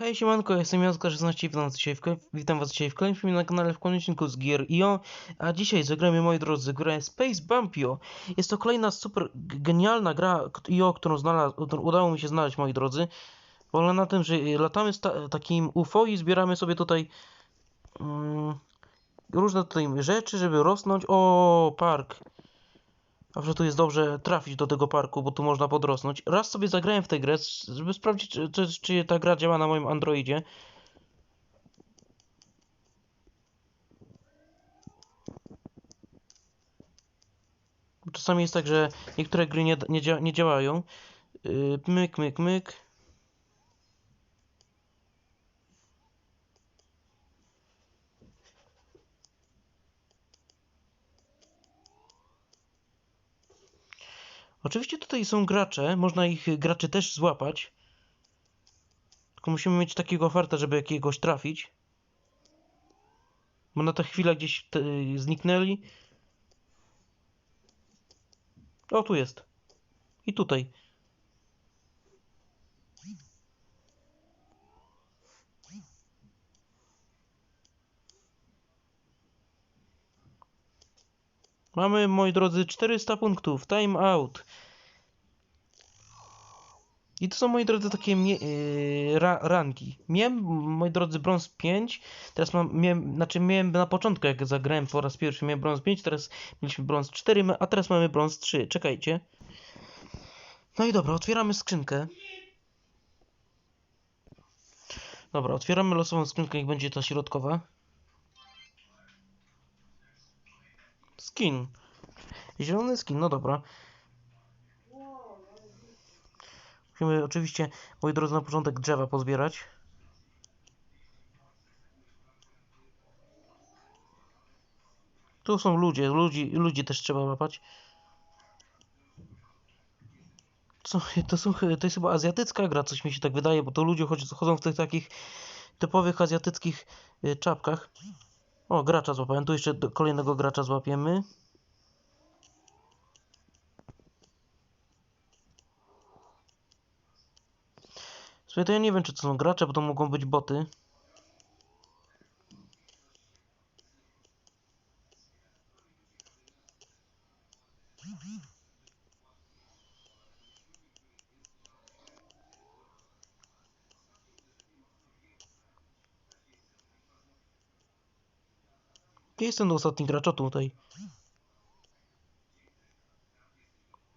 Hej siemanko, jestem Jacka16 witam was dzisiaj w, witam was dzisiaj w kolejnym filmie na kanale w kolejnym z Gier.io A dzisiaj zagramy, moi drodzy, grę Space Bumpio. Jest to kolejna super genialna gra IO, którą udało mi się znaleźć, moi drodzy. Polega na tym, że latamy z ta takim UFO i zbieramy sobie tutaj mm, różne tutaj rzeczy, żeby rosnąć. O, park Zawsze tu jest dobrze trafić do tego parku, bo tu można podrosnąć. Raz sobie zagrałem w tę grę, żeby sprawdzić, czy, czy, ta gra działa na moim Androidzie. Czasami jest tak, że niektóre gry nie, nie, nie działają. Yy, myk, myk, myk. Oczywiście tutaj są gracze, można ich graczy też złapać. Tylko musimy mieć takiego farta, żeby jakiegoś trafić. Bo na tę chwilę gdzieś zniknęli. O, tu jest. I tutaj. Mamy, moi drodzy, 400 punktów. Time out. I to są, moi drodzy, takie yy, ra rangi. Miałem, moi drodzy, brąz 5. Teraz mam, miałem, znaczy miałem na początku, jak zagrałem po raz pierwszy, miałem brąz 5, teraz mieliśmy brąz 4, a teraz mamy brąz 3. Czekajcie. No i dobra, otwieramy skrzynkę. Dobra, otwieramy losową skrzynkę, niech będzie ta środkowa. Skin. Zielony skin, no dobra. Musimy oczywiście, moi drodzy, na początek drzewa pozbierać. Tu są ludzie, ludzi, ludzi też trzeba łapać. Co, to, są, to jest chyba azjatycka gra, coś mi się tak wydaje, bo to ludzie chodzą, w tych takich typowych azjatyckich y, czapkach. O, gracza złapałem, tu jeszcze kolejnego gracza złapiemy. Słuchaj, to ja nie wiem, czy to są gracze, bo to mogą być boty. Gdzie jest ten ostatni gracz? O tutaj.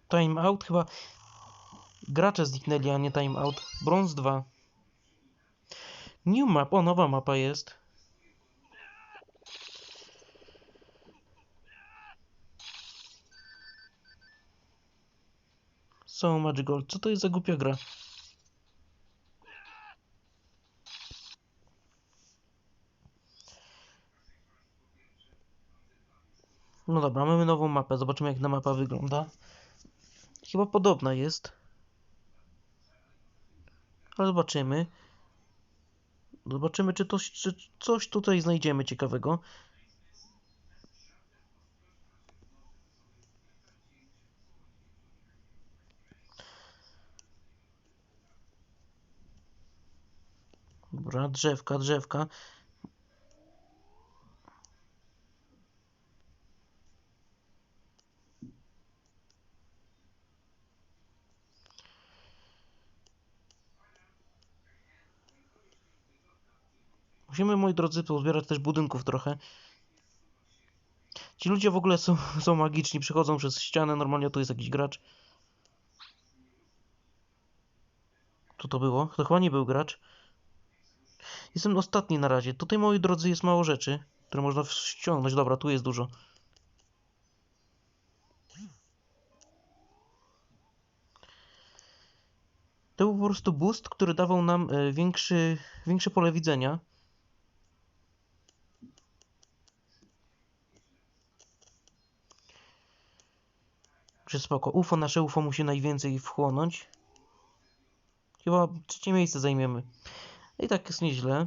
Time out chyba. Gracze zniknęli, a nie time out. Bronze 2. New map. O, nowa mapa jest. So much gold. Co to jest za głupia gra? No dobra, mamy nową mapę. Zobaczymy jak ta mapa wygląda. Chyba podobna jest. Ale zobaczymy. Zobaczymy, czy, to, czy coś tutaj znajdziemy ciekawego. Dobra, drzewka, drzewka. Musimy, moi drodzy, pozbierać też budynków trochę. Ci ludzie w ogóle są, są magiczni, przychodzą przez ścianę, normalnie tu jest jakiś gracz. Co to było? To chyba nie był gracz. Jestem ostatni na razie. Tutaj, moi drodzy, jest mało rzeczy, które można ściągnąć. Dobra, tu jest dużo. To był po prostu boost, który dawał nam e, większy, większe pole widzenia. Że spoko. UFO, nasze UFO musi najwięcej wchłonąć. Chyba trzecie miejsce zajmiemy. I tak jest nieźle.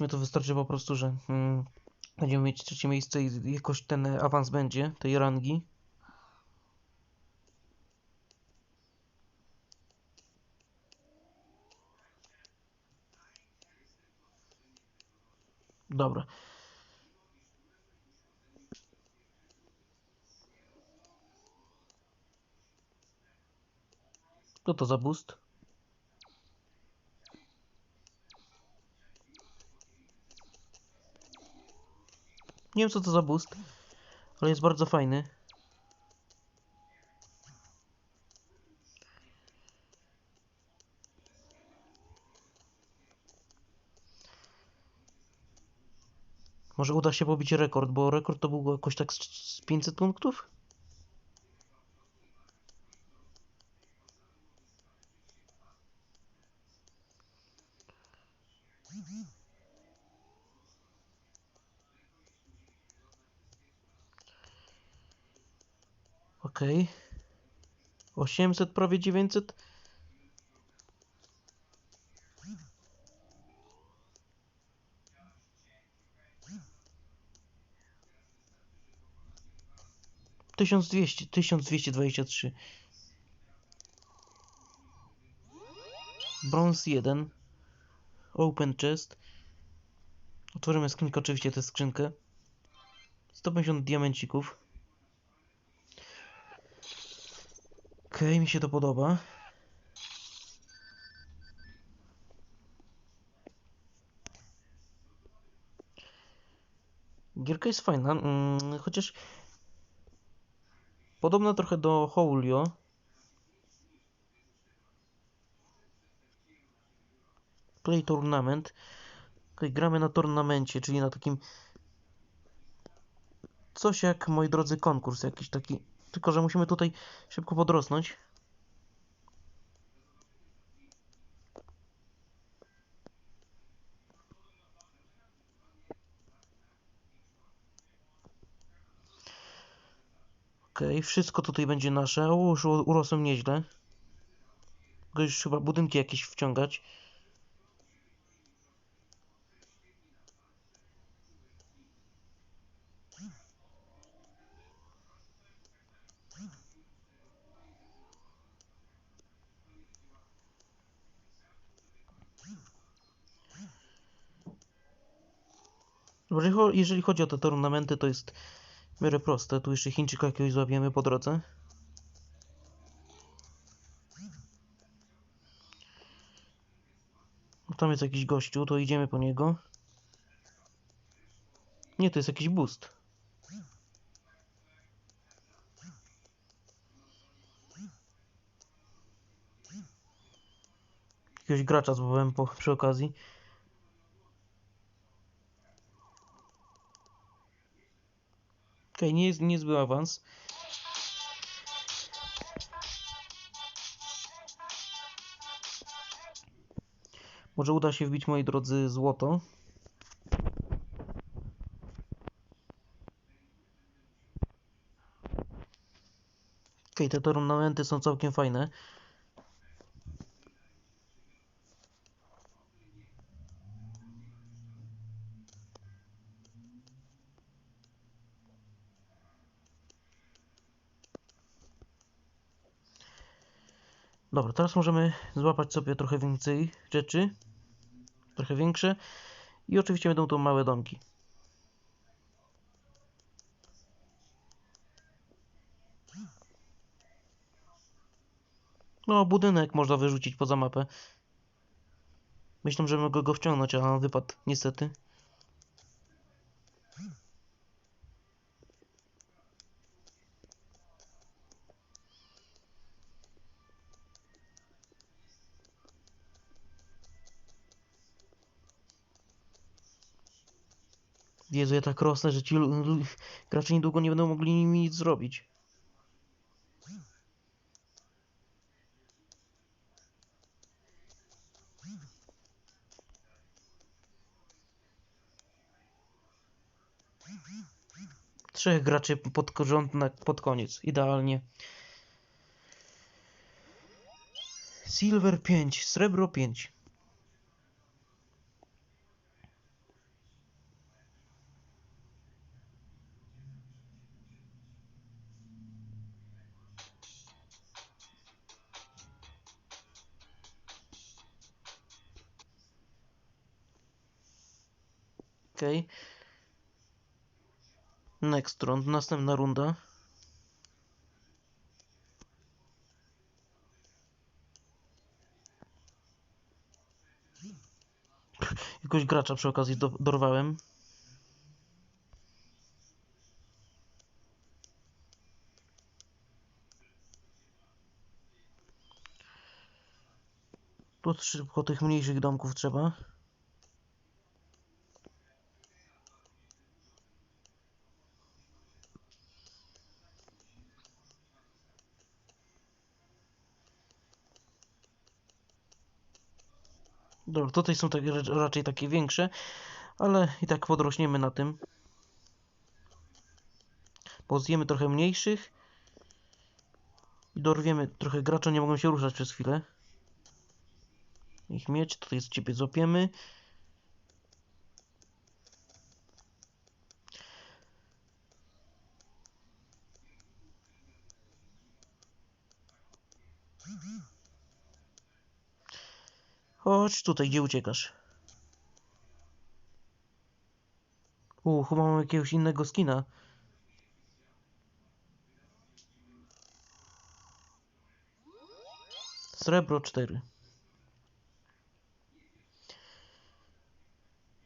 Mi to wystarczy po prostu, że mm, będziemy mieć trzecie miejsce i jakoś ten awans będzie tej rangi. Dobra. Co to za boost? Nie wiem co to za boost, ale jest bardzo fajny. Może uda się pobić rekord, bo rekord to był jakoś tak z z 500 punktów? Okej. 800, prawie 900. Tysiąc dwieście, tysiąc dwieście dwadzieścia trzy. Bronze 1. Open chest. Otworzymy skrzynkę, oczywiście tę skrzynkę. 150 diamencików. Okej, mi się to podoba. Gierka jest fajna, mm, chociaż podobna trochę do Houlio. Play Tournament. Okej, gramy na turnamencie, czyli na takim coś jak, moi drodzy, konkurs jakiś taki. Tylko, że musimy tutaj szybko podrosnąć. Okej, wszystko tutaj będzie nasze. O, już urosłem nieźle. Mogę już chyba budynki jakieś wciągać. Jeżeli cho- Jeżeli chodzi o te turnamenty, to jest w proste. Tu jeszcze Chińczyka jakiegoś złapiemy po drodze. Tam jest jakiś gościu, to idziemy po niego. Nie, to jest jakiś boost. Jakiegoś gracza złapałem po, przy okazji. Okej, nie jest niezły awans. Może uda się wbić, moi drodzy, złoto. Okej, te turnamenty są całkiem fajne. Dobra, teraz możemy złapać sobie trochę więcej rzeczy. Trochę większe. I oczywiście będą to małe domki. No, budynek można wyrzucić poza mapę. Myślę, że mogę go wciągnąć, a on wypadł, niestety. Jezu, ja tak rosnę, że ci gracze niedługo nie będą mogli nimi nic zrobić. Trzech graczy pod rząd na, pod koniec. Idealnie. Silver 5, srebro 5. Okej. Next round, następna runda. Jakiegoś gracza przy okazji do, dorwałem. Tu szybko tych mniejszych domków trzeba. Dobra, tutaj są rzecz- raczej takie większe, ale i tak podrośniemy na tym. Bo zjemy trochę mniejszych i dorwiemy trochę gracza, nie mogą się ruszać przez chwilę. Ich mieć, tutaj ciebie złapiemy. Chodź tutaj, gdzie uciekasz? U, chyba mam jakiegoś innego skina. Srebro 4.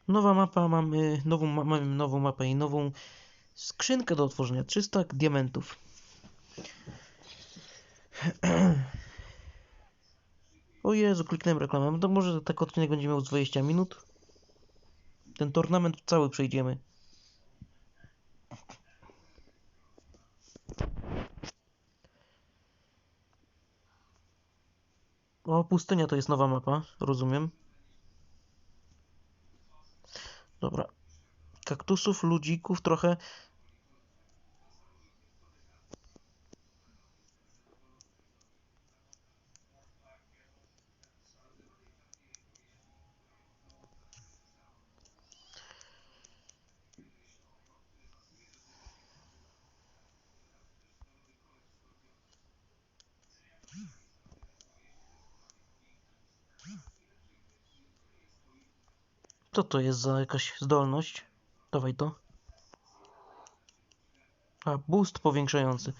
Nowa mapa, mamy nową, ma- mamy nową mapę i nową skrzynkę do otworzenia. 300 diamentów. O Jezu, kliknąłem reklamę. No To może tak odcinek będzie miał z 20 minut. Ten turnament cały przejdziemy. O, pustynia to jest nowa mapa, rozumiem. Dobra. Kaktusów, ludzików trochę. Co to jest za jakaś zdolność? Dawaj to. A, boost powiększający.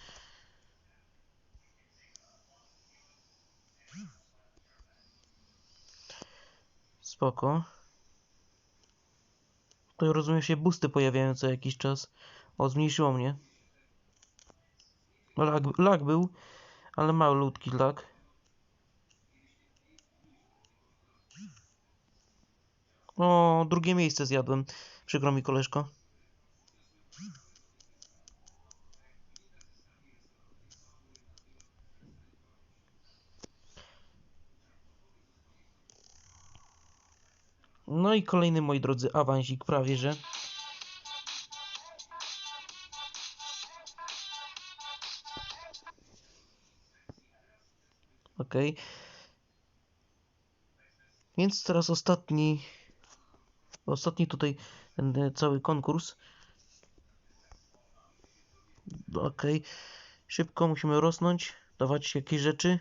Spoko. To rozumiem się boosty pojawiają co jakiś czas. O, zmniejszyło mnie. Lag, lag był, ale malutki lag. O, drugie miejsce zjadłem. Przykro mi, koleżko. No i kolejny, moi drodzy, awansik prawie, że. Okej. Więc teraz ostatni Ostatni tutaj ten e, cały konkurs. Okej. Szybko musimy rosnąć, dawać jakieś rzeczy.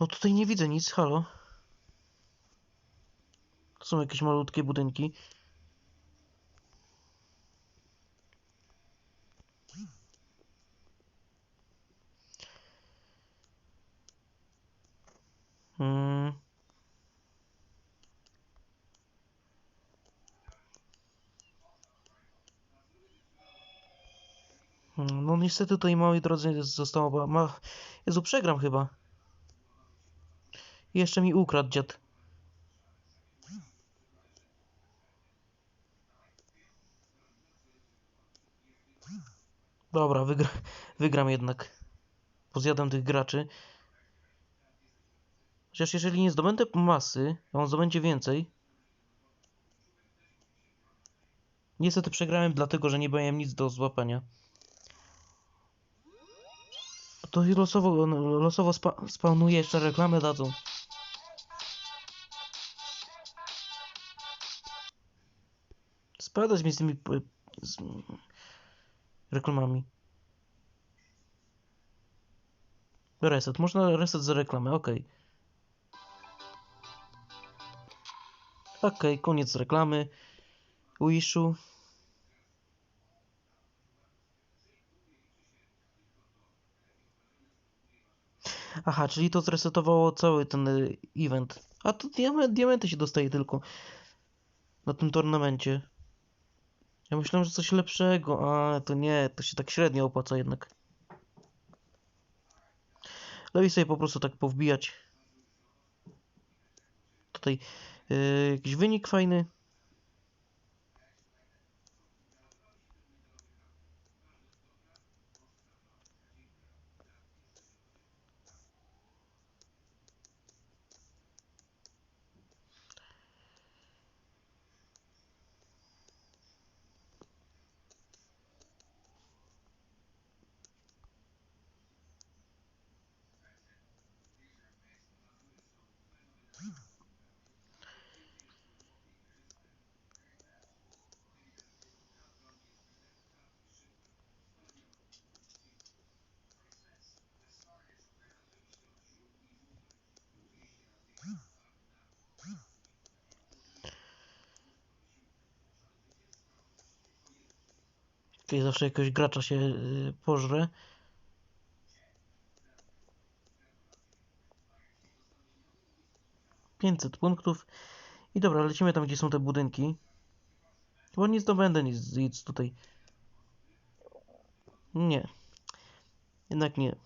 No tutaj nie widzę nic, halo. To są jakieś malutkie budynki. Niestety tutaj, moi drodzy, zostało... Ma... Jezu, przegram chyba. Jeszcze mi ukradł dziad. Dobra, wygra... wygram jednak. Pozjadam tych graczy. Chociaż jeżeli nie zdobędę masy, a on zdobędzie więcej. Niestety przegrałem dlatego, że nie miałem nic do złapania. To losowo, losowo spa jeszcze reklamę dadzą. Spadać mi z tymi... Z... reklamami. Reset. Można reset za reklamę, ok. Ok, koniec reklamy. Wishu. Aha, czyli to zresetowało cały ten y, event. A to diame- diamenty się dostaje tylko na tym tornamencie. Ja myślałem, że coś lepszego, a to nie, to się tak średnio opłaca jednak. Lepiej sobie po prostu tak powbijać. Tutaj yy, jakiś wynik fajny. Tutaj zawsze jakiegoś gracza się yy, pożre. Pięćset punktów. I dobra, lecimy tam, gdzie są te budynki. Chyba nie zdobędę nic, nic tutaj. Nie. Jednak nie.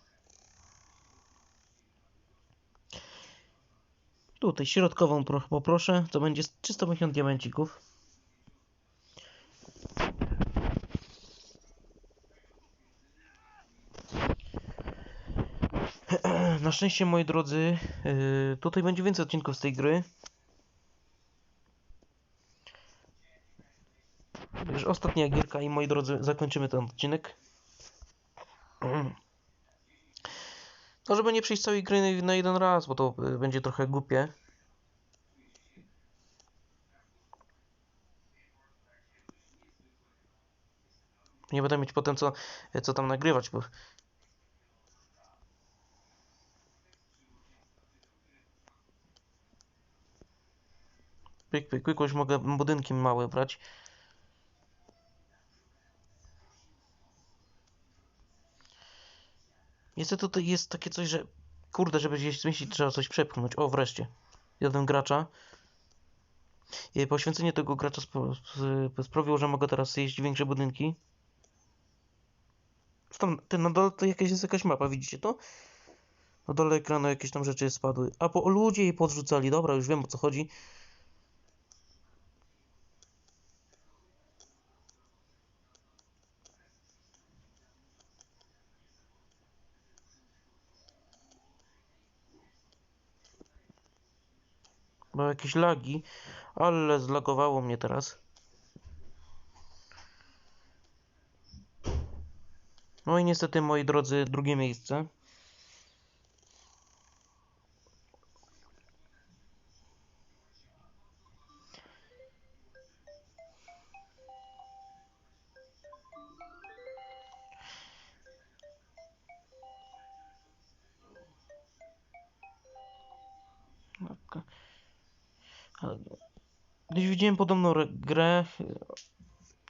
Tutaj środkową pro, poproszę. To będzie 350 diamencików. Na szczęście, moi drodzy, yy, tutaj będzie więcej odcinków z tej gry. Już ostatnia gierka i moi drodzy, zakończymy ten odcinek. No, żeby nie przejść całej gry na jeden raz, bo to y, będzie trochę głupie. Nie będę mieć potem co, co tam nagrywać, bo pyk, pyk, pyk, mogę budynki małe brać. Niestety tutaj jest takie coś, że kurde, żeby gdzieś zmieścić, trzeba coś przepchnąć. O, wreszcie. Jeden gracza. I poświęcenie tego gracza sp- sp- sprawiło, że mogę teraz jeść większe budynki. Tam, ten na dole to jakaś jest jakaś mapa, widzicie to? Na dole ekranu jakieś tam rzeczy spadły. A bo ludzie jej podrzucali, dobra, już wiem o co chodzi. Jakieś lagi, ale zlagowało mnie teraz. No i niestety, moi drodzy, drugie miejsce. Gdzieś widziałem podobną grę,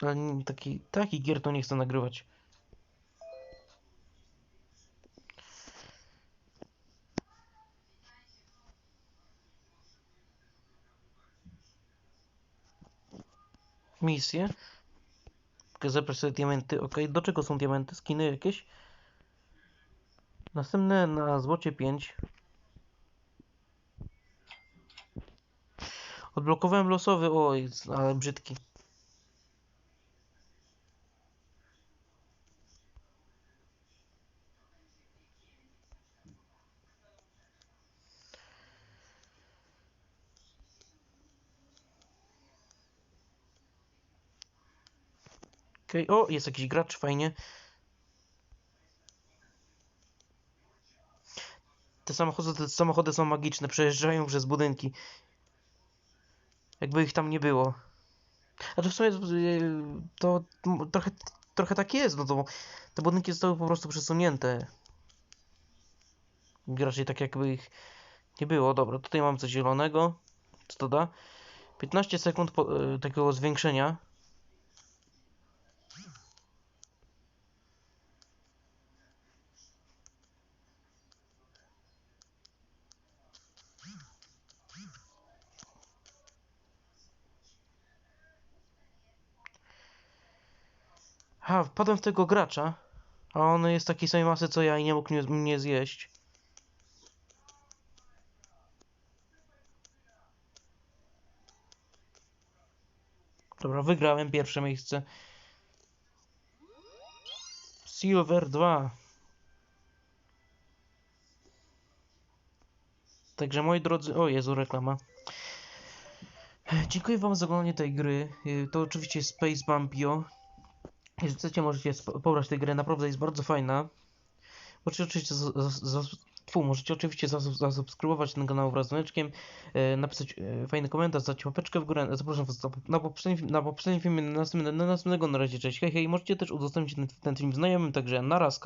ale taki, taki gier to nie chcę nagrywać. Misje. Zebrać sobie diamenty. Ok, do czego są diamenty? Skiny jakieś? Następne na złocie 5. Odblokowałem losowy. Oj, ale brzydki. Okej, o, jest jakiś gracz, fajnie. Te samochody, te samochody są magiczne, przejeżdżają przez budynki. Jakby ich tam nie było. A to w sumie y, to m- trochę trochę tak jest, no to te budynki zostały po prostu przesunięte. Raczej tak jakby ich nie było. Dobra, tutaj mam coś zielonego. Co to da? 15 sekund po, y, takiego zwiększenia. Ha, wpadłem w tego gracza, a on jest takiej samej masy co ja i nie mógł mnie, mnie zjeść. Dobra, wygrałem pierwsze miejsce. Silver 2. Także moi drodzy, o Jezu, reklama. Dziękuję wam za oglądanie tej gry. Y, To oczywiście Space Bumpio. Jeżeli chcecie, możecie pobrać tę grę, naprawdę jest bardzo fajna. Możecie oczywiście, tfu, możecie oczywiście zas- zasubskrybować ten kanał wraz z dzwoneczkiem, e, napisać e, fajny komentarz, dać łapeczkę w górę. Zapraszam was na, poprzednim, na poprzednim filmie, na następnego, na następnego na razie, cześć, hej, hej. Możecie też udostępnić ten, ten film znajomym, także narazka.